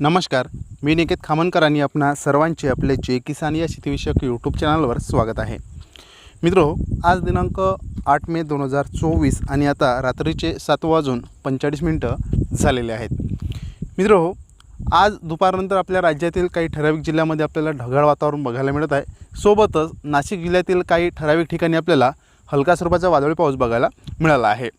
नमस्कार मी निकेत खामनकर आणि आपणा सर्वांचे आपले जे किसान या शेतीविषयक यूट्यूब चॅनलवर स्वागत आहे. मित्रो आज दिनांक आठ मे दोन हजार चोवीस आणि आता रात्रीचे सात वाजून पंचेचाळीस मिनटं झालेले आहेत. मित्रो आज दुपारनंतर आपल्या राज्यातील काही ठराविक जिल्ह्यामध्ये आपल्याला ढगाळ वातावरण बघायला मिळत आहे. सोबतच नाशिक जिल्ह्यातील काही ठराविक ठिकाणी आपल्याला हलका स्वरूपाचा वादळी पाऊस बघायला मिळाला आहे.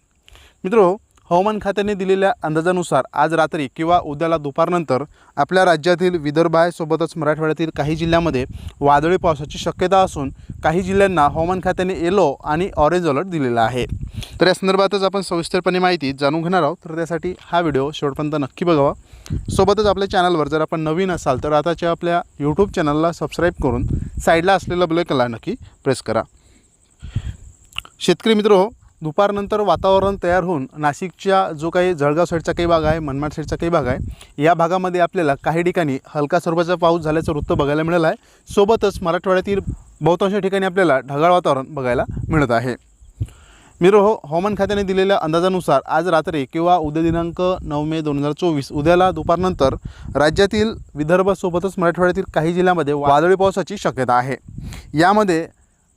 मित्रो हवामान खात्याने दिलेल्या अंदाजानुसार आज रात्री किंवा उद्याला दुपारनंतर आपल्या राज्यातील विदर्भासोबतच मराठवाड्यातील काही जिल्ह्यामध्ये वादळी पावसाची शक्यता असून काही जिल्ह्यांना हवामान खात्याने येलो आणि ऑरेंज अलर्ट दिलेला आहे. तर या संदर्भातच आपण सविस्तरपणे माहिती जाणून घेणार आहोत. तर त्यासाठी हा व्हिडिओ शेवटपर्यंत नक्की बघावा. सोबतच आपल्या चॅनलवर जर आपण नवीन असाल तर आताच्या आपल्या यूट्यूब चॅनलला सबस्क्राईब करून साईडला असलेलं बेलकला नक्की प्रेस करा. शेतकरी मित्र हो दुपारनंतर वातावरण तयार होऊन नाशिकच्या जो काही जळगाव साईडचा काही भाग आहे मनमाड साईडचा काही भाग आहे या भागामध्ये आपल्याला काही ठिकाणी हलका स्वरूपाचा पाऊस झाल्याचं वृत्त बघायला मिळालं आहे. सोबतच मराठवाड्यातील बहुतांश ठिकाणी आपल्याला ढगाळ वातावरण बघायला मिळत आहे. मिरो हो हवामान खात्याने दिलेल्या अंदाजानुसार आज रात्री किंवा उद्या दिनांक नऊ मे दोन हजार चोवीस उद्याला दुपारनंतर राज्यातील विदर्भासोबतच मराठवाड्यातील काही जिल्ह्यामध्ये वादळी पावसाची शक्यता आहे. यामध्ये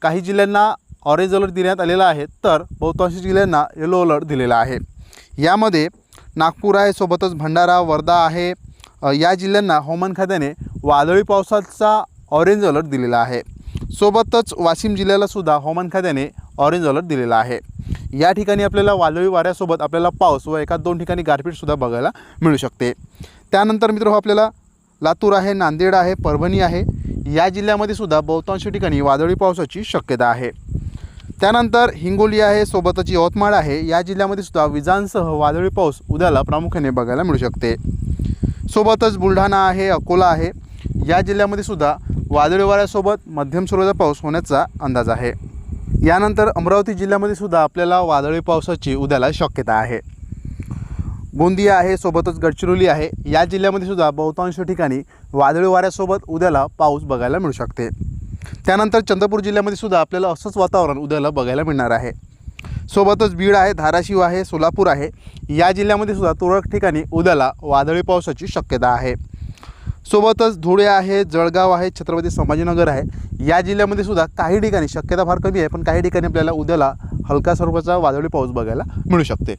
काही जिल्ह्यांना ऑरेंज अलर्ट देण्यात आलेला आहे तर बहुतांश जिल्ह्यांना येलो अलर्ट दिलेला आहे. यामध्ये नागपूर आहे सोबतच भंडारा वर्धा आहे. या जिल्ह्यांना हवामान खात्याने वादळी पावसाचा ऑरेंज अलर्ट दिलेला आहे. सोबतच वाशिम जिल्ह्यालासुद्धा हवामान खात्याने ऑरेंज अलर्ट दिलेला आहे. या ठिकाणी आपल्याला वादळी वाऱ्यासोबत आपल्याला पाऊस व एका दोन ठिकाणी गारपीटसुद्धा बघायला मिळू शकते. त्यानंतर मित्र हो, आपल्याला लातूर आहे नांदेड आहे परभणी आहे. या जिल्ह्यामध्ये सुद्धा बहुतांश ठिकाणी वादळी पावसाची शक्यता आहे. त्यानंतर हिंगोली आहे सोबतच यवतमाळ आहे. या जिल्ह्यामध्ये सुद्धा विजांसह वादळी पाऊस उद्याला प्रामुख्याने बघायला मिळू शकते. सोबतच बुलढाणा आहे अकोला आहे. या जिल्ह्यामध्ये सुद्धा वादळी वाऱ्यासोबत मध्यम स्वरूपाचा पाऊस होण्याचा अंदाज आहे. यानंतर अमरावती जिल्ह्यामध्ये सुद्धा आपल्याला वादळी पावसाची उद्याला शक्यता आहे. गोंदिया आहे सोबतच गडचिरोली आहे. या जिल्ह्यामध्ये सुद्धा बहुतांश ठिकाणी वादळी वाऱ्यासोबत उद्याला पाऊस बघायला मिळू शकते. त्यानंतर चंद्रपूर जिल्ह्यामध्ये सुद्धा आपल्याला असंच वातावरण उद्याला बघायला मिळणार आहे. सोबतच बीड आहे धाराशिव आहे सोलापूर आहे. या जिल्ह्यामध्ये सुद्धा तुरळक ठिकाणी उद्याला वादळी पावसाची शक्यता आहे. सोबतच धुळे आहे जळगाव आहे छत्रपती संभाजीनगर आहे. या जिल्ह्यामध्ये सुद्धा काही ठिकाणी शक्यता फार कमी आहे पण काही ठिकाणी आपल्याला उद्याला हलका स्वरूपाचा वादळी पाऊस बघायला मिळू शकते.